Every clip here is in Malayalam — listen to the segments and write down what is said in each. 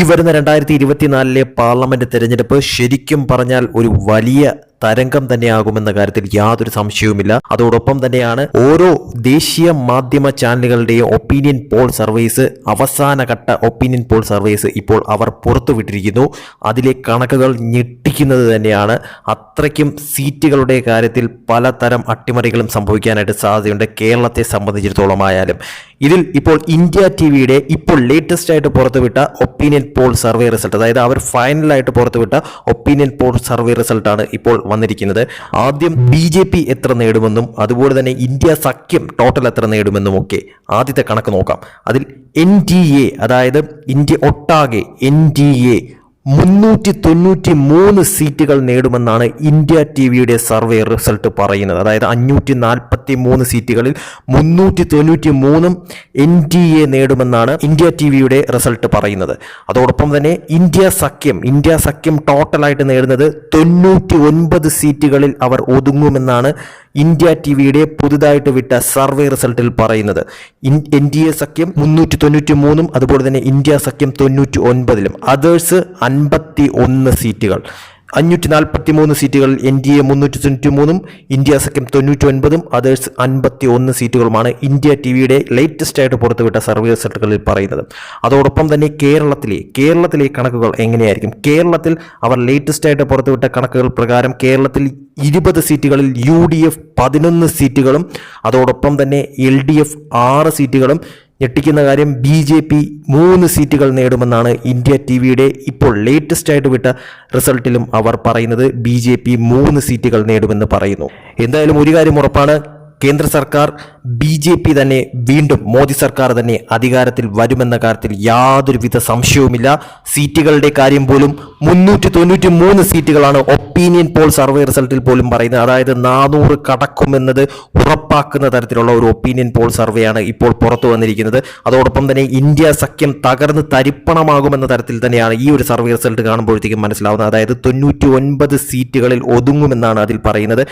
ഈ വരുന്ന രണ്ടായിരത്തി ഇരുപത്തിനാലിലെ പാർലമെന്റ് തെരഞ്ഞെടുപ്പ് ശരിക്കും പറഞ്ഞാൽ ഒരു വലിയ തരംഗം തന്നെയാകുമെന്ന കാര്യത്തിൽ യാതൊരു സംശയവുമില്ല. അതോടൊപ്പം തന്നെയാണ് ഓരോ ദേശീയ മാധ്യമ ചാനലുകളുടെയും ഒപ്പീനിയൻ പോൾ സർവേസ് അവസാനഘട്ട ഒപ്പീനിയൻ പോൾ സർവേസ് ഇപ്പോൾ അവർ പുറത്തുവിട്ടിരിക്കുന്നു. അതിലെ കണക്കുകൾ ഞെട്ടിക്കുന്നത് തന്നെയാണ്. അത്രയ്ക്കും സീറ്റുകളുടെ കാര്യത്തിൽ പലതരം അട്ടിമറികളും സംഭവിക്കാനായിട്ട് സാധ്യതയുണ്ട് കേരളത്തെ സംബന്ധിച്ചിടത്തോളം ആയാലും ഇതിൽ ഇപ്പോൾ ഇന്ത്യ ടി വിയുടെ ഇപ്പോൾ ലേറ്റസ്റ്റ് ആയിട്ട് പുറത്തുവിട്ട ഒപ്പീനിയൻ പോൾ സർവേ റിസൾട്ട് അതായത് അവർ ഫൈനലായിട്ട് പുറത്തുവിട്ട ഒപ്പീനിയൻ പോൾ സർവേ റിസൾട്ടാണ് ഇപ്പോൾ വന്നിരിക്കുന്നത്. ആദ്യം ബി ജെ പി എത്ര നേടുമെന്നും അതുപോലെ തന്നെ ഇന്ത്യ സഖ്യം ടോട്ടൽ എത്ര നേടുമെന്നും ഒക്കെ ആദ്യത്തെ കണക്ക് നോക്കാം. അതിൽ എൻ ഡി എ അതായത് ഇന്ത്യ ഒട്ടാകെ എൻ ഡി എ മുന്നൂറ്റി തൊണ്ണൂറ്റി മൂന്ന് സീറ്റുകൾ നേടുമെന്നാണ് ഇന്ത്യ ടി വിയുടെ സർവേ റിസൾട്ട് പറയുന്നത്. അതായത് അഞ്ഞൂറ്റി നാൽപ്പത്തി മൂന്ന് സീറ്റുകളിൽ മുന്നൂറ്റി തൊണ്ണൂറ്റി മൂന്നും എൻ ഡി എ നേടുമെന്നാണ് ഇന്ത്യ ടി വിയുടെ റിസൾട്ട് പറയുന്നത്. അതോടൊപ്പം തന്നെ ഇന്ത്യ സഖ്യം ഇന്ത്യ സഖ്യം ടോട്ടലായിട്ട് നേടുന്നത് തൊണ്ണൂറ്റി ഒൻപത് സീറ്റുകളിൽ അവർ ഒതുങ്ങുമെന്നാണ് ഇന്ത്യ ടി വിയുടെ പുതുതായിട്ട് വിട്ട സർവേ റിസൾട്ടിൽ പറയുന്നത്. എൻ ഡി എ സഖ്യം മുന്നൂറ്റി തൊണ്ണൂറ്റി മൂന്നും അതുപോലെ തന്നെ ഇന്ത്യ സഖ്യം തൊണ്ണൂറ്റി ഒൻപതിലും അതേഴ്സ് അൻപത്തി ഒന്ന് സീറ്റുകൾ. അഞ്ഞൂറ്റി നാൽപ്പത്തി മൂന്ന് സീറ്റുകൾ എൻ ഡി എ മുന്നൂറ്റി തൊണ്ണൂറ്റി മൂന്നും ഇന്ത്യ സഖ്യം തൊണ്ണൂറ്റി ഒൻപതും അതേഴ്സ് അൻപത്തി ഒന്ന് സീറ്റുകളുമാണ് ഇന്ത്യ ടി വിയുടെ ലേറ്റസ്റ്റ് ആയിട്ട് പുറത്തുവിട്ട സർവേ റിസൾട്ടുകളിൽ പറയുന്നത്. അതോടൊപ്പം തന്നെ കേരളത്തിലെ കേരളത്തിലെ കണക്കുകൾ എങ്ങനെയായിരിക്കും? കേരളത്തിൽ അവർ ലേറ്റസ്റ്റ് ആയിട്ട് പുറത്തുവിട്ട കണക്കുകൾ പ്രകാരം കേരളത്തിൽ ഇരുപത് സീറ്റുകളിൽ യു ഡി എഫ് പതിനൊന്ന് സീറ്റുകളും അതോടൊപ്പം തന്നെ എൽ ഡി എഫ് ആറ് സീറ്റുകളും ഞെട്ടിക്കുന്ന കാര്യം ബി ജെ പി മൂന്ന് സീറ്റുകൾ നേടുമെന്നാണ് ഇന്ത്യ ടി വിയുടെ ഇപ്പോൾ ലേറ്റസ്റ്റ് ആയിട്ട് വിട്ട റിസൾട്ടിലും അവർ പറയുന്നത് ബി ജെ പി മൂന്ന് സീറ്റുകൾ നേടുമെന്ന് പറയുന്നു. എന്തായാലും ഒരു കാര്യം ഉറപ്പാണ് കേന്ദ്ര സർക്കാർ ബി ജെ പി തന്നെ വീണ്ടും മോദി സർക്കാർ തന്നെ അധികാരത്തിൽ വരുമെന്ന കാര്യത്തിൽ യാതൊരുവിധ സംശയവുമില്ല. സീറ്റുകളുടെ കാര്യം പോലും മുന്നൂറ്റി തൊണ്ണൂറ്റി മൂന്ന് സീറ്റുകളാണ് ഒപ്പീനിയൻ പോൾ സർവേ റിസൾട്ടിൽ പോലും പറയുന്നത് അതായത് നാനൂറ് കടക്കുമെന്നത് ഉറപ്പാക്കുന്ന തരത്തിലുള്ള ഒരു ഒപ്പീനിയൻ പോൾ സർവേയാണ് ഇപ്പോൾ പുറത്തു വന്നിരിക്കുന്നത്. അതോടൊപ്പം തന്നെ ഇന്ത്യ സഖ്യം തകർന്ന് തരിപ്പണമാകുമെന്ന തരത്തിൽ തന്നെയാണ് ഈ ഒരു സർവേ റിസൾട്ട് കാണുമ്പോഴത്തേക്കും മനസ്സിലാവുന്നത്. അതായത് തൊണ്ണൂറ്റി ഒൻപത് സീറ്റുകളിൽ ഒതുങ്ങുമെന്നാണ് അതിൽ പറയുന്നത്.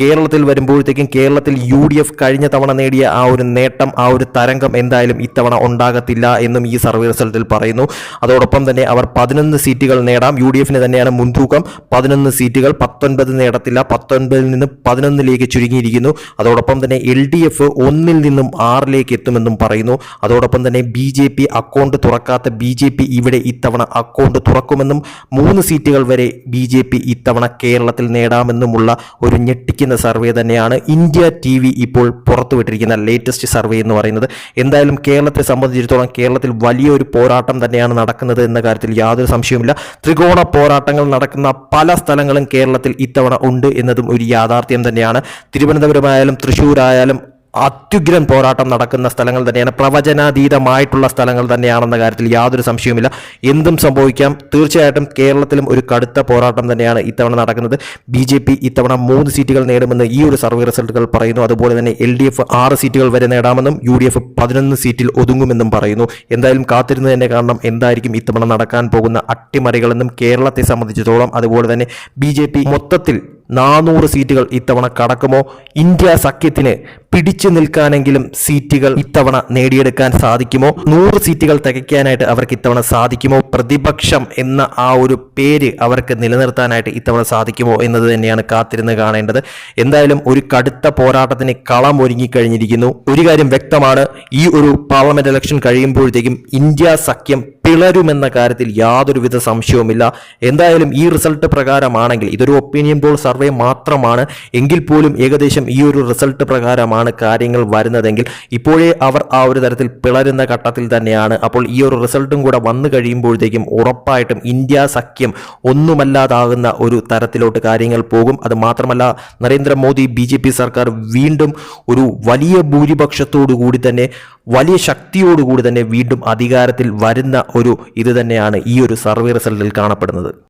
കേരളത്തിൽ വരുമ്പോഴത്തേക്കും കേരളത്തിൽ യു ഡി എഫ് കഴിഞ്ഞ തവണ നേടിയ ആ ഒരു നേട്ടം ആ ഒരു തരംഗം എന്തായാലും ഇത്തവണ ഉണ്ടാകത്തില്ല എന്നും ഈ സർവേ റിസൾട്ടിൽ പറയുന്നു. അതോടൊപ്പം തന്നെ അവർ പതിനൊന്ന് സീറ്റുകൾ നേടാം. യു ഡി എഫിന് തന്നെയാണ് മുൻതൂക്കം. പതിനൊന്ന് സീറ്റുകൾ പത്തൊൻപത് നേടത്തില്ല. പത്തൊൻപതിൽ നിന്ന് പതിനൊന്നിലേക്ക് ചുരുങ്ങിയിരിക്കുന്നു. അതോടൊപ്പം തന്നെ എൽ ഡി എഫ് ഒന്നിൽ നിന്നും ആറിലേക്ക് എത്തുമെന്നും പറയുന്നു. അതോടൊപ്പം തന്നെ ബി ജെ പി അക്കൗണ്ട് തുറക്കാത്ത ബി ജെ പി ഇവിടെ ഇത്തവണ അക്കൗണ്ട് തുറക്കുമെന്നും മൂന്ന് സീറ്റുകൾ വരെ ബി ജെ പി ഇത്തവണ കേരളത്തിൽ നേടാമെന്നുമുള്ള ഒരു ഞെട്ടിക്കുന്ന സർവേ തന്നെയാണ് ഇന്ത്യ ടി വി ഇപ്പോൾ പുറത്തുവിട്ടിരിക്കുന്ന ലേറ്റസ്റ്റ് സർവേ എന്ന് പറയുന്നത്. എന്തായാലും കേരളത്തെ സംബന്ധിച്ചിടത്തോളം കേരളത്തിൽ വലിയൊരു പോരാട്ടം തന്നെയാണ് നടക്കുന്നത് എന്ന കാര്യത്തിൽ യാതൊരു സംശയവുമില്ല. ത്രികോണ പോരാട്ടങ്ങൾ നടക്കുന്ന പല സ്ഥലങ്ങളും കേരളത്തിൽ ഇത്തവണ ഉണ്ട് എന്നതും ഒരു യാഥാർത്ഥ്യം തന്നെയാണ്. തിരുവനന്തപുരമായാലും തൃശ്ശൂരായാലും അത്യുഗ്രൻ പോരാട്ടം നടക്കുന്ന സ്ഥലങ്ങൾ തന്നെയാണ്. പ്രവചനാതീതമായിട്ടുള്ള സ്ഥലങ്ങൾ തന്നെയാണെന്ന കാര്യത്തിൽ യാതൊരു സംശയവുമില്ല. എന്തും സംഭവിക്കാം. തീർച്ചയായിട്ടും കേരളത്തിലും ഒരു കടുത്ത പോരാട്ടം തന്നെയാണ് ഇത്തവണ നടക്കുന്നത്. ബി ജെ പി ഇത്തവണ മൂന്ന് സീറ്റുകൾ നേടുമെന്ന് ഈ ഒരു സർവേ റിസൾട്ടുകൾ പറയുന്നു. അതുപോലെ തന്നെ എൽ ഡി എഫ് ആറ് സീറ്റുകൾ വരെ നേടാമെന്നും യു ഡി എഫ് പതിനൊന്ന് സീറ്റിൽ ഒതുങ്ങുമെന്നും പറയുന്നു. എന്തായാലും കാത്തിരുന്ന് തന്നെ കാരണം എന്തായിരിക്കും ഇത്തവണ നടക്കാൻ പോകുന്ന അട്ടിമറികളെന്നും കേരളത്തെ സംബന്ധിച്ചിടത്തോളം. അതുപോലെ തന്നെ ബി മൊത്തത്തിൽ നാനൂറ് സീറ്റുകൾ ഇത്തവണ കടക്കുമോ? ഇന്ത്യ സഖ്യത്തിന് പിടിച്ചു നിൽക്കാനെങ്കിലും സീറ്റുകൾ ഇത്തവണ നേടിയെടുക്കാൻ സാധിക്കുമോ? നൂറ് സീറ്റുകൾ തികയ്ക്കാനായിട്ട് അവർക്ക് ഇത്തവണ സാധിക്കുമോ? പ്രതിപക്ഷം എന്ന ആ ഒരു പേര് അവർക്ക് നിലനിർത്താനായിട്ട് ഇത്തവണ സാധിക്കുമോ എന്നത് തന്നെയാണ് കാത്തിരുന്ന് കാണേണ്ടത്. എന്തായാലും ഒരു കടുത്ത പോരാട്ടത്തിന് കളം ഒരുങ്ങിക്കഴിഞ്ഞിരിക്കുന്നു. ഒരു കാര്യം വ്യക്തമാണ് ഈ ഒരു പാർലമെന്റ് ഇലക്ഷൻ കഴിയുമ്പോഴത്തേക്കും ഇന്ത്യ സഖ്യം പിളരുമെന്ന കാര്യത്തിൽ യാതൊരുവിധ സംശയവുമില്ല. എന്തായാലും ഈ റിസൾട്ട് പ്രകാരമാണെങ്കിൽ ഇതൊരു ഒപ്പീനിയൻ പോൾ സർവേ മാത്രമാണ്. എങ്കിൽ പോലും ഏകദേശം ഈ ഒരു റിസൾട്ട് പ്രകാരമാണ് കാര്യങ്ങൾ വരുന്നതെങ്കിൽ ഇപ്പോഴേ അവർ ആ ഒരു തരത്തിൽ പിളരുന്ന ഘട്ടത്തിൽ തന്നെയാണ്. അപ്പോൾ ഈ ഒരു റിസൾട്ടും കൂടെ വന്നു കഴിയുമ്പോഴത്തേക്കും ഉറപ്പായിട്ടും ഇന്ത്യ സഖ്യം ഒന്നുമല്ലാതാകുന്ന ഒരു തരത്തിലോട്ട് കാര്യങ്ങൾ പോകും. അത് മാത്രമല്ല നരേന്ദ്രമോദി ബി ജെ പി സർക്കാർ വീണ്ടും ഒരു വലിയ ഭൂരിപക്ഷത്തോടു കൂടി തന്നെ വലിയ ശക്തിയോടുകൂടി തന്നെ വീണ്ടും അധികാരത്തിൽ വരുന്ന ഒരു ഇത് തന്നെയാണ് ഈ ഒരു സർവേ റിസൾട്ടിൽ കാണപ്പെടുന്നത്.